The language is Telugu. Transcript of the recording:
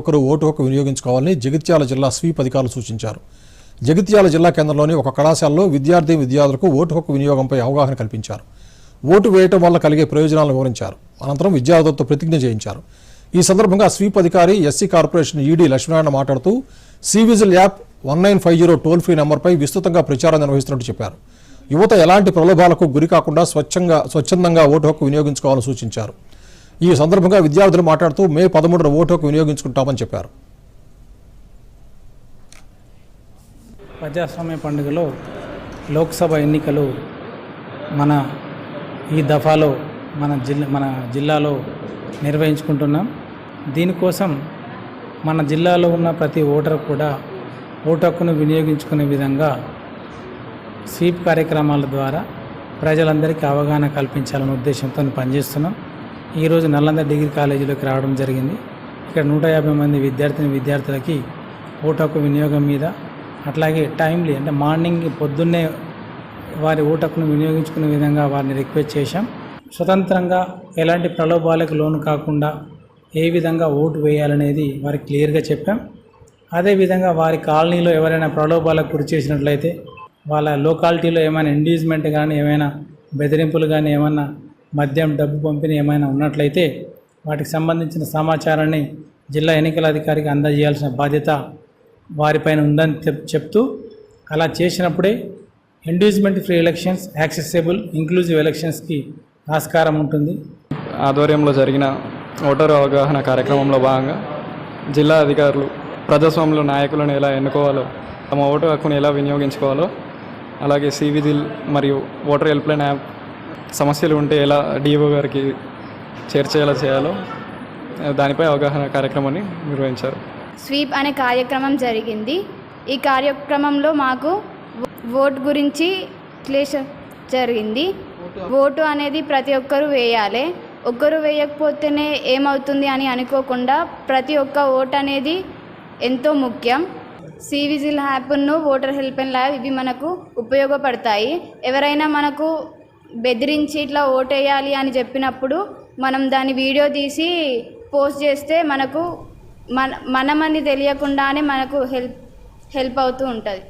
ఒకరు ఓటు హక్కు వినియోగించుకోవాలని జగిత్యాల జిల్లా స్వీప్ అధికారులు సూచించారు. జగిత్యాల జిల్లా కేంద్రంలోని ఒక కళాశాలలో విద్యార్థి విద్యార్థులకు ఓటు హక్కు వినియోగంపై అవగాహన కల్పించారు. ఓటు వేయటం వల్ల కలిగే ప్రయోజనాలను వివరించారు. అనంతరం విద్యార్థులతో ప్రతిజ్ఞ చేయించారు. ఈ సందర్భంగా స్వీప్ అధికారి ఎస్సీ కార్పొరేషన్ ఈడీ లక్ష్మీనారాయణ మాట్లాడుతూ cVIGIL app one nine five zero toll free నెంబర్పై విస్తృతంగా ప్రచారం నిర్వహిస్తున్నట్టు చెప్పారు. యువత ఎలాంటి ప్రలోభాలకు గురికాకుండా స్వచ్ఛంగా స్వచ్ఛందంగా ఓటు హక్కు వినియోగించుకోవాలని సూచించారు. ఈ సందర్భంగా విద్యార్థులు మాట్లాడుతూ మే పదమూడున ఓటు హక్కు వినియోగించుకుంటామని చెప్పారు. ప్రజాస్వామ్య పండుగలో లోక్సభ ఎన్నికలు మన ఈ దఫాలో మన జిల్లా మన జిల్లాలో నిర్వహించుకుంటున్నాం. దీనికోసం మన జిల్లాలో ఉన్న ప్రతి ఓటర్ కూడా ఓటు హక్కును వినియోగించుకునే విధంగా స్వీప్ కార్యక్రమాల ద్వారా ప్రజలందరికీ అవగాహన కల్పించాలనే ఉద్దేశంతో పనిచేస్తున్నాం. ఈరోజు నల్లంద డిగ్రీ కాలేజీలోకి రావడం జరిగింది. ఇక్కడ నూట యాభై మంది విద్యార్థిని విద్యార్థులకి ఓటు వినియోగం మీద అట్లాగే టైమ్లీ అంటే మార్నింగ్ పొద్దున్నే వారి ఓటు వినియోగించుకునే విధంగా వారిని రిక్వెస్ట్ చేశాం. స్వతంత్రంగా ఎలాంటి ప్రలోభాలకు లోను కాకుండా ఏ విధంగా ఓటు వేయాలనేది వారికి క్లియర్గా చెప్పాం. అదేవిధంగా వారి కాలనీలో ఎవరైనా ప్రలోభాలకు గురి చేసినట్లయితే వాళ్ళ లోకాలిటీలో ఏమైనా ఎండేజ్మెంట్ కానీ ఏమైనా బెదిరింపులు కానీ ఏమైనా మద్యం డబ్బు పంపిణీ ఏమైనా ఉన్నట్లయితే వాటికి సంబంధించిన సమాచారాన్ని జిల్లా ఎన్నికల అధికారికి అందజేయాల్సిన బాధ్యత వారిపైన ఉందని చెప్- చెప్తూ అలా చేసినప్పుడే inducement free elections accessible inclusive ఎలక్షన్స్కి ఆస్కారం ఉంటుంది. ఆధ్వర్యంలో జరిగిన ఓటరు అవగాహన కార్యక్రమంలో భాగంగా జిల్లా అధికారులు ప్రజాస్వామ్యంలో నాయకులను ఎలా ఎన్నుకోవాలో తమ ఓటు హక్కును ఎలా వినియోగించుకోవాలో అలాగే సివిజిల్ మరియు ఓటర్ హెల్ప్లైన్ యాప్ సమస్యలు ఉంటే ఎలా డిఓ గారికి చేర్చేలా చేయాలో దానిపై అవగాహన కార్యక్రమాన్ని నిర్వహించారు. స్వీప్ అనే కార్యక్రమం జరిగింది. ఈ కార్యక్రమంలో మాకు ఓట్ గురించి క్లేష జరిగింది. ఓటు అనేది ప్రతి ఒక్కరూ వేయాలి. ఒక్కరు వేయకపోతేనే ఏమవుతుంది అని అనుకోకుండా ప్రతి ఒక్క ఓట్ అనేది ఎంతో ముఖ్యం. సివిజిల్ హ్యాప్ను ఓటర్ హెల్ప్ అండ్ ల్యాబ్ ఇవి మనకు ఉపయోగపడతాయి. ఎవరైనా మనకు బెదిరించి ఇట్లా ఓటేయాలి అని చెప్పినప్పుడు మనం దాని వీడియో తీసి పోస్ట్ చేస్తే మనకు మన మనమని తెలియకుండానే మనకు హెల్ప్ హెల్ప్ అవుతూ ఉంటుంది.